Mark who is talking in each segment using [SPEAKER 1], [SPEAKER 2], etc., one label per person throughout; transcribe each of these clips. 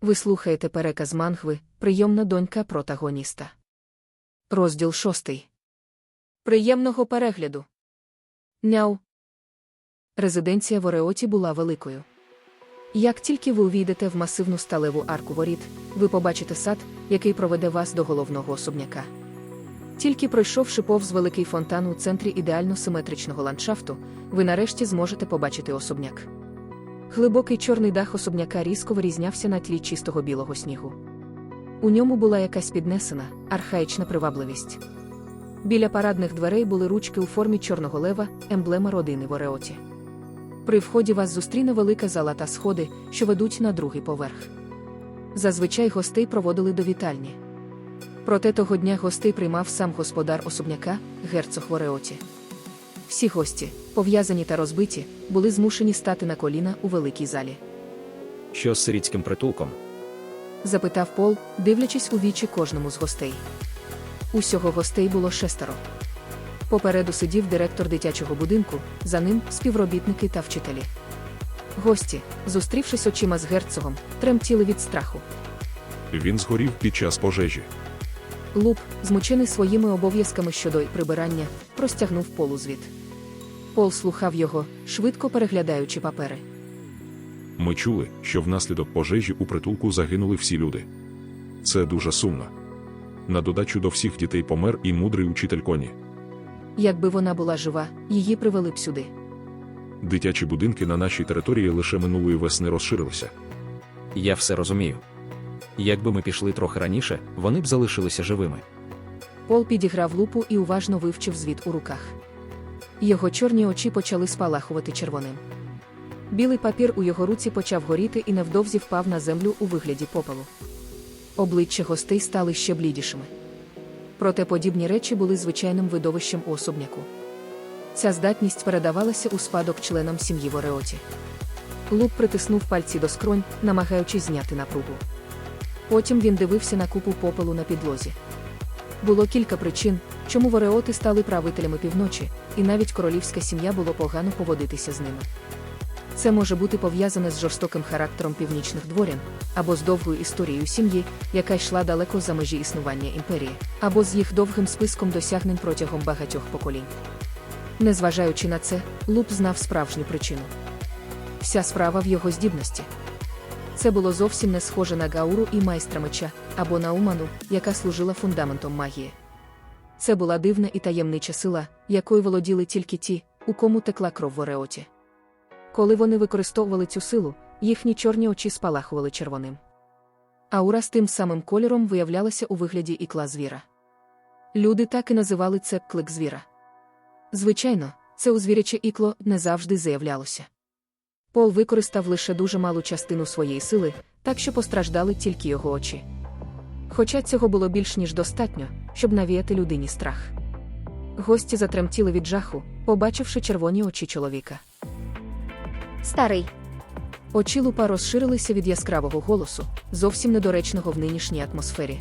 [SPEAKER 1] Ви слухаєте переказ мангви, прийомна донька протагоніста. Розділ шостий. Приємного перегляду. Няу. Резиденція в Ореоті була великою. Як тільки ви увійдете в масивну сталеву арку воріт, ви побачите сад, який проведе вас до головного особняка. Тільки пройшовши повз великий фонтан у центрі ідеально симетричного ландшафту, ви нарешті зможете побачити особняк. Глибокий чорний дах особняка різко вирізнявся на тлі чистого білого снігу. У ньому була якась піднесена, архаїчна привабливість. Біля парадних дверей були ручки у формі чорного лева, емблема родини в Ореоті. При вході вас зустріне велика зала та сходи, що ведуть на другий поверх. Зазвичай гостей проводили до вітальні. Проте того дня гостей приймав сам господар особняка, герцог в Ореоті. Всі гості, пов'язані та розбиті, були змушені стати на коліна у великій залі.
[SPEAKER 2] Що з сирітським притулком?
[SPEAKER 1] запитав Пол, дивлячись у вічі кожному з гостей. Усього гостей було шестеро. Попереду сидів директор дитячого будинку, за ним співробітники та вчителі. Гості, зустрівшись очима з герцогом, тремтіли від страху.
[SPEAKER 3] Він згорів під час пожежі.
[SPEAKER 1] Луп, змучений своїми обов'язками щодо прибирання, простягнув полу звіт. Пол слухав його, швидко переглядаючи папери.
[SPEAKER 3] Ми чули, що внаслідок пожежі у притулку загинули всі люди. Це дуже сумно. На додачу до всіх дітей помер і мудрий учитель коні.
[SPEAKER 1] Якби вона була жива, її привели б сюди.
[SPEAKER 3] Дитячі будинки на нашій території лише минулої весни розширилися.
[SPEAKER 2] Я все розумію. Якби ми пішли трохи раніше, вони б залишилися живими.
[SPEAKER 1] Пол підіграв лупу і уважно вивчив звіт у руках. Його чорні очі почали спалахувати червоним. Білий папір у його руці почав горіти і невдовзі впав на землю у вигляді попелу. Обличчя гостей стали ще блідішими. Проте подібні речі були звичайним видовищем у особняку. Ця здатність передавалася у спадок членам сім'ї в Ореоті. Луп притиснув пальці до скронь, намагаючись зняти напругу. Потім він дивився на купу попелу на підлозі. Було кілька причин, чому вореоти стали правителями півночі, і навіть королівська сім'я було погано поводитися з ними. Це може бути пов'язане з жорстоким характером північних дворян, або з довгою історією сім'ї, яка йшла далеко за межі існування імперії, або з їх довгим списком досягнень протягом багатьох поколінь. Незважаючи на це, Луп знав справжню причину. Вся справа в його здібності. Це було зовсім не схоже на Гауру і майстра меча, або на Уману, яка служила фундаментом магії. Це була дивна і таємнича сила, якою володіли тільки ті, у кому текла кров в Ореоті. Коли вони використовували цю силу, їхні чорні очі спалахували червоним. Аура з тим самим кольором виявлялася у вигляді ікла звіра. Люди так і називали це клик звіра. Звичайно, це у звіряче ікло не завжди заявлялося. Пол використав лише дуже малу частину своєї сили, так що постраждали тільки його очі. Хоча цього було більш ніж достатньо, щоб навіяти людині страх. Гості затремтіли від жаху, побачивши червоні очі чоловіка.
[SPEAKER 4] Старий,
[SPEAKER 1] Очі лупа розширилися від яскравого голосу, зовсім недоречного в нинішній атмосфері.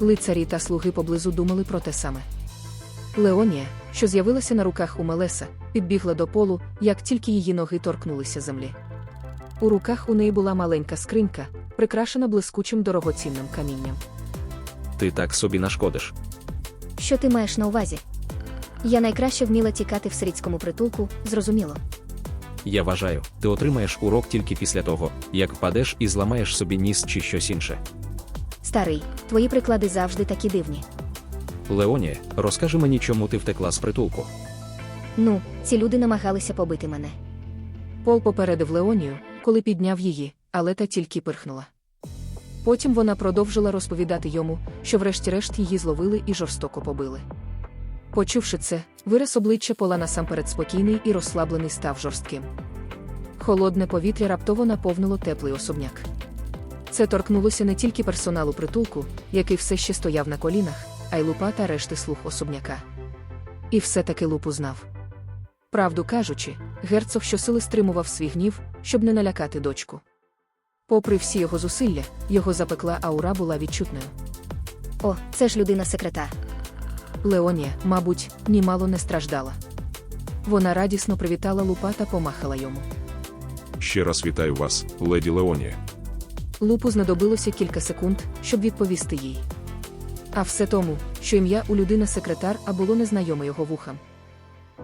[SPEAKER 1] Лицарі та слуги поблизу думали про те саме. Леонія, що з'явилася на руках у Мелеса, підбігла до полу, як тільки її ноги торкнулися землі. У руках у неї була маленька скринька, прикрашена блискучим дорогоцінним камінням.
[SPEAKER 2] Ти так собі нашкодиш.
[SPEAKER 4] що ти маєш на увазі? Я найкраще вміла тікати в сирітському притулку, зрозуміло.
[SPEAKER 2] Я вважаю, ти отримаєш урок тільки після того, як впадеш і зламаєш собі ніс чи щось інше.
[SPEAKER 4] Старий, твої приклади завжди такі дивні.
[SPEAKER 2] Леонія, розкажи мені, чому ти втекла з притулку.
[SPEAKER 4] Ну, ці люди намагалися побити мене.
[SPEAKER 1] Пол попередив Леонію, коли підняв її, але та тільки пирхнула. Потім вона продовжила розповідати йому, що врешті-решт її зловили і жорстоко побили. Почувши це, вираз обличчя Пола насамперед спокійний і розслаблений став жорстким. Холодне повітря раптово наповнило теплий особняк. Це торкнулося не тільки персоналу притулку, який все ще стояв на колінах, а й лупа та решти слуг особняка. І все-таки лупу знав. Правду кажучи, герцог щосили стримував свій гнів, щоб не налякати дочку. Попри всі його зусилля, його запекла аура була відчутною.
[SPEAKER 4] О, це ж людина секретар.
[SPEAKER 1] Леонія, мабуть, німало не страждала. Вона радісно привітала лупа та помахала йому.
[SPEAKER 3] Ще раз вітаю вас, леді Леонія.
[SPEAKER 1] Лупу знадобилося кілька секунд, щоб відповісти їй. А все тому, що ім'я у людини секретар, а було незнайоме його вухам.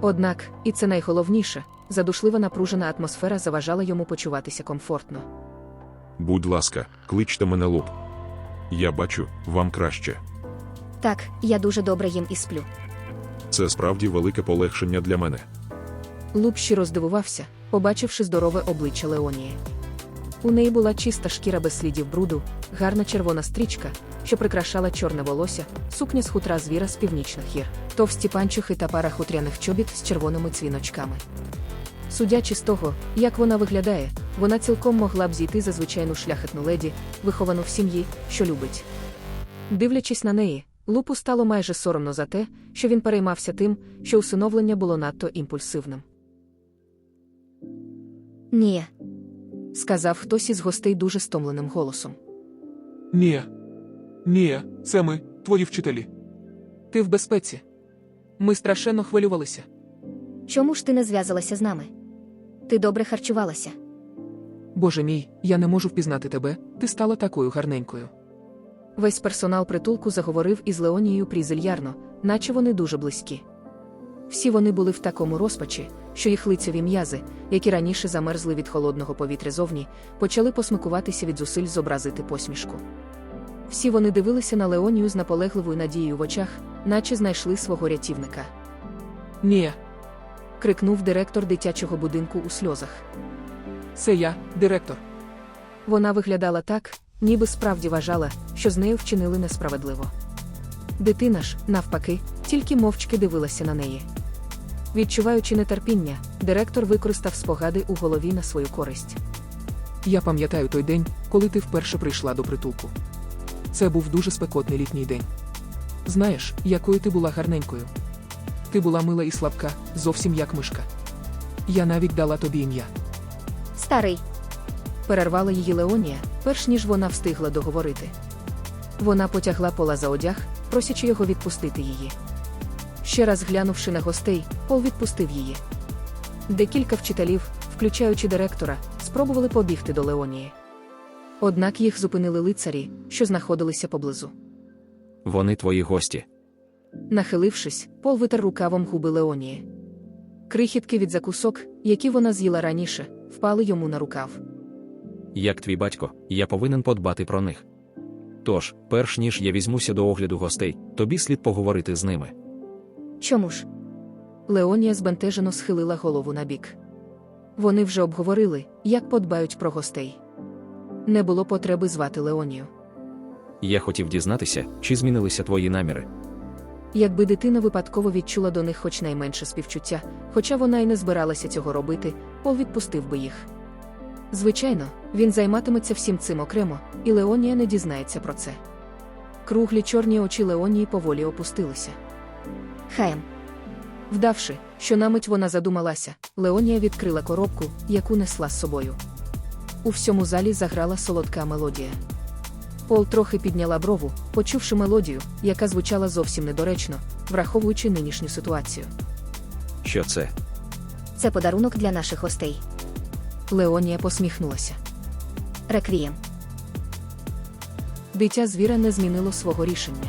[SPEAKER 1] Однак, і це найголовніше, задушлива напружена атмосфера заважала йому почуватися комфортно.
[SPEAKER 3] Будь ласка, кличте мене лоб. Я бачу, вам краще.
[SPEAKER 4] Так, я дуже добре їм і сплю.
[SPEAKER 3] Це справді велике полегшення для мене.
[SPEAKER 1] Луп щиро здивувався, побачивши здорове обличчя Леонії. У неї була чиста шкіра без слідів бруду, гарна червона стрічка, що прикрашала чорне волосся, сукня з хутра звіра з північних гір, товсті панчохи та пара хутряних чобіт з червоними цвіночками. Судячи з того, як вона виглядає, вона цілком могла б зійти за звичайну шляхетну леді, виховану в сім'ї, що любить. Дивлячись на неї, Лупу стало майже соромно за те, що він переймався тим, що усиновлення було надто імпульсивним.
[SPEAKER 4] Ні,
[SPEAKER 1] сказав хтось із гостей дуже стомленим голосом.
[SPEAKER 5] Ні. Ні, це ми, твої вчителі.
[SPEAKER 1] Ти в безпеці. Ми страшенно хвилювалися.
[SPEAKER 4] чому ж ти не зв'язалася з нами? Ти добре харчувалася.
[SPEAKER 6] Боже мій, я не можу впізнати тебе, ти стала такою гарненькою.
[SPEAKER 1] Весь персонал притулку заговорив із Леонією прізельярно, наче вони дуже близькі. Всі вони були в такому розпачі, що їх лицеві м'язи, які раніше замерзли від холодного повітря зовні, почали посмикуватися від зусиль зобразити посмішку. Всі вони дивилися на Леонію з наполегливою надією в очах, наче знайшли свого рятівника.
[SPEAKER 6] Ні,
[SPEAKER 1] Крикнув директор дитячого будинку у сльозах.
[SPEAKER 6] Це я, директор.
[SPEAKER 1] Вона виглядала так, ніби справді вважала, що з нею вчинили несправедливо. Дитина ж, навпаки, тільки мовчки дивилася на неї. Відчуваючи нетерпіння, директор використав спогади у голові на свою користь.
[SPEAKER 6] Я пам'ятаю той день, коли ти вперше прийшла до притулку. Це був дуже спекотний літній день. Знаєш, якою ти була гарненькою. Ти була мила і слабка, зовсім як мишка. Я навіть дала тобі ім'я.
[SPEAKER 4] Старий,
[SPEAKER 1] Перервала її Леонія, перш ніж вона встигла договорити. Вона потягла пола за одяг, просячи його відпустити її. Ще раз глянувши на гостей, Пол відпустив її. Декілька вчителів, включаючи директора, спробували побігти до Леонії. Однак їх зупинили лицарі, що знаходилися поблизу.
[SPEAKER 2] Вони твої гості.
[SPEAKER 1] Нахилившись, Пол витер рукавом губи Леонії. Крихітки від закусок, які вона з'їла раніше, впали йому на рукав.
[SPEAKER 2] Як твій батько, я повинен подбати про них. Тож, перш ніж я візьмуся до огляду гостей, тобі слід поговорити з ними.
[SPEAKER 4] чому ж?
[SPEAKER 1] Леонія збентежено схилила голову набік. Вони вже обговорили, як подбають про гостей. Не було потреби звати Леонію.
[SPEAKER 2] Я хотів дізнатися, чи змінилися твої наміри.
[SPEAKER 1] Якби дитина випадково відчула до них хоч найменше співчуття, хоча вона й не збиралася цього робити, Пол відпустив би їх. Звичайно, він займатиметься всім цим окремо, і Леонія не дізнається про це. Круглі чорні очі Леонії поволі опустилися.
[SPEAKER 4] Хаєм.
[SPEAKER 1] Вдавши, що на мить вона задумалася, Леонія відкрила коробку, яку несла з собою. У всьому залі заграла солодка мелодія. Пол трохи підняла брову, почувши мелодію, яка звучала зовсім недоречно, враховуючи нинішню ситуацію.
[SPEAKER 2] Що це?
[SPEAKER 4] Це подарунок для наших гостей.
[SPEAKER 1] Леонія посміхнулася.
[SPEAKER 4] Реквієм.
[SPEAKER 1] Дитя звіра не змінило свого рішення.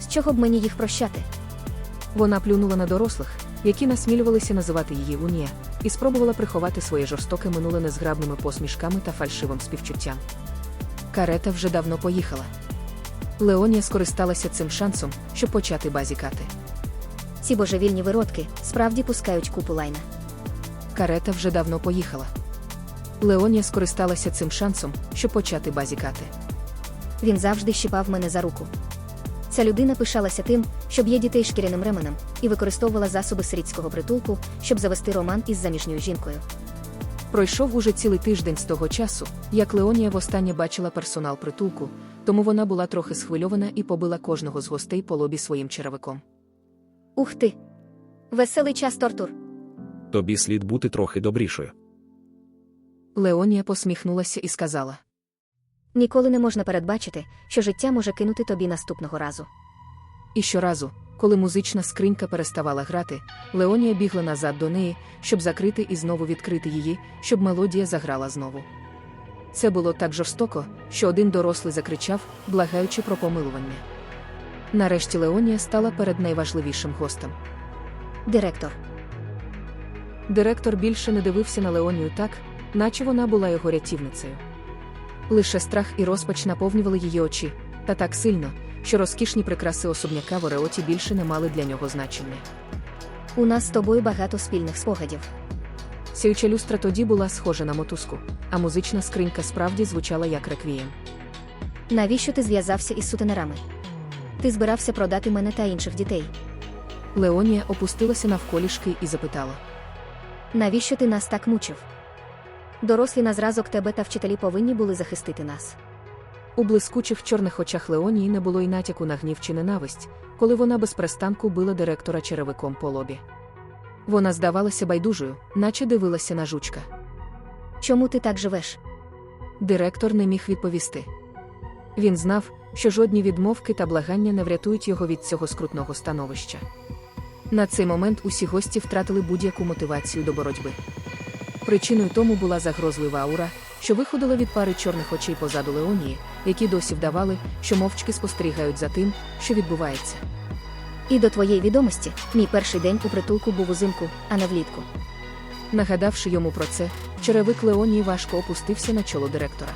[SPEAKER 4] З чого б мені їх прощати?
[SPEAKER 1] Вона плюнула на дорослих, які насмілювалися називати її Унія, і спробувала приховати своє жорстоке минуле незграбними посмішками та фальшивим співчуттям. Карета вже давно поїхала. Леонія скористалася цим шансом, щоб почати базікати.
[SPEAKER 4] Ці божевільні виродки справді пускають купу лайна.
[SPEAKER 1] Карета вже давно поїхала. Леонія скористалася цим шансом, щоб почати базікати.
[SPEAKER 4] Він завжди щипав мене за руку. Ця людина пишалася тим, щоб є дітей шкіряним ременем, і використовувала засоби сирітського притулку, щоб завести роман із заміжньою жінкою.
[SPEAKER 1] Пройшов уже цілий тиждень з того часу, як Леонія востаннє бачила персонал притулку, тому вона була трохи схвильована і побила кожного з гостей по лобі своїм черевиком.
[SPEAKER 4] Ух ти! Веселий час тортур.
[SPEAKER 2] Тобі слід бути трохи добрішою.
[SPEAKER 1] Леонія посміхнулася і сказала:
[SPEAKER 4] Ніколи не можна передбачити, що життя може кинути тобі наступного разу.
[SPEAKER 1] І щоразу, коли музична скринька переставала грати, Леонія бігла назад до неї, щоб закрити і знову відкрити її, щоб мелодія заграла знову. Це було так жорстоко, що один дорослий закричав, благаючи про помилування. Нарешті Леонія стала перед найважливішим гостем.
[SPEAKER 4] Директор.
[SPEAKER 1] Директор більше не дивився на Леонію так, наче вона була його рятівницею. Лише страх і розпач наповнювали її очі, та так сильно, що розкішні прикраси особняка в Ореоті більше не мали для нього значення.
[SPEAKER 4] У нас з тобою багато спільних спогадів.
[SPEAKER 1] Сяюча люстра тоді була схожа на мотузку, а музична скринька справді звучала як реквієм.
[SPEAKER 4] Навіщо ти зв'язався із сутенерами? Ти збирався продати мене та інших дітей.
[SPEAKER 1] Леонія опустилася навколішки і запитала.
[SPEAKER 4] Навіщо ти нас так мучив? Дорослі на зразок тебе та вчителі повинні були захистити нас.
[SPEAKER 1] У блискучих чорних очах Леонії не було й натяку на гнів чи ненависть, коли вона без перестанку била директора черевиком по лобі. Вона здавалася байдужою, наче дивилася на жучка.
[SPEAKER 4] Чому ти так живеш?
[SPEAKER 1] Директор не міг відповісти. Він знав, що жодні відмовки та благання не врятують його від цього скрутного становища. На цей момент усі гості втратили будь-яку мотивацію до боротьби. Причиною тому була загрозлива аура, що виходила від пари чорних очей позаду Леонії, які досі вдавали, що мовчки спостерігають за тим, що відбувається.
[SPEAKER 4] І до твоєї відомості, мій перший день у притулку був узимку, а не влітку.
[SPEAKER 1] Нагадавши йому про це, черевик Леонії важко опустився на чоло директора.